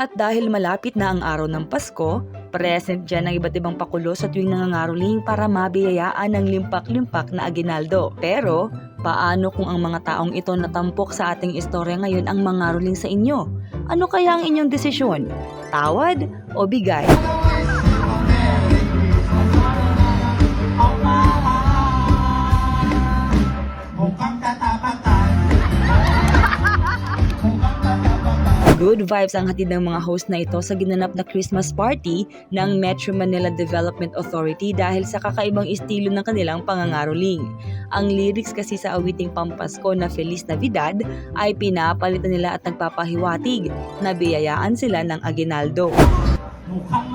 At dahil malapit na ang araw ng Pasko, present dyan ang iba't ibang pakulo sa tuwing nangangaroling para mabiyayaan ng limpak-limpak na aginaldo. Pero, paano kung ang mga taong ito natampok sa ating istorya ngayon ang mangaroling sa inyo? Ano kaya ang inyong desisyon? Tawad o bigay? Good vibes ang hatid ng mga host na ito sa ginanap na Christmas party ng Metro Manila Development Authority dahil sa kakaibang estilo ng kanilang pangangaroling. Ang lyrics kasi sa awiting pampasko na Feliz Navidad ay pinapalitan nila at nagpapahiwatig na biyayaan sila ng aginaldo. Mukhang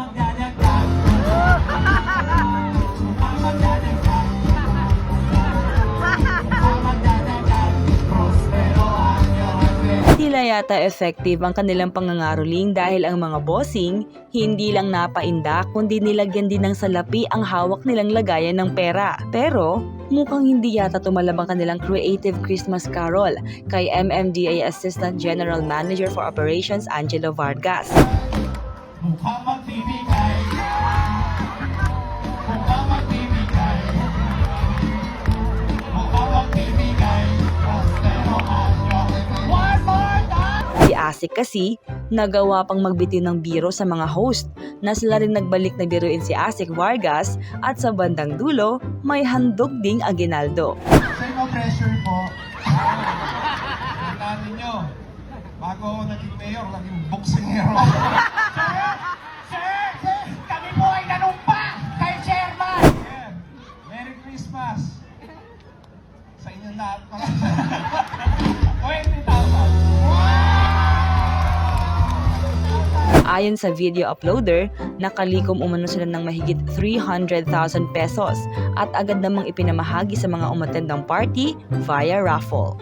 Tila yata effective ang kanilang pangangaroling dahil ang mga bossing hindi lang napainda kundi nilagyan din ng salapi ang hawak nilang lagayan ng pera. Pero mukhang hindi yata tumalab ang kanilang Creative Christmas Carol kay MMDA Assistant General Manager for Operations Angelo Vargas. Mukhang magbibigay. Asik kasi nagawa pang magbitiw ng biro sa mga host na sila rin nagbalik na biruin si Asik Vargas at sa bandang dulo may handog ding aginaldo. Sir, no pressure po. Tandaan ninyo, bago ako naging mayor, naging boksingero. sir! Sir! Sir! Kami po ay nanumpa kay Chairman! Yeah. Merry Christmas! Sa inyo lahat Ayon sa video uploader, nakalikom umano sila ng mahigit 300,000 pesos at agad namang ipinamahagi sa mga umatendang party via raffle.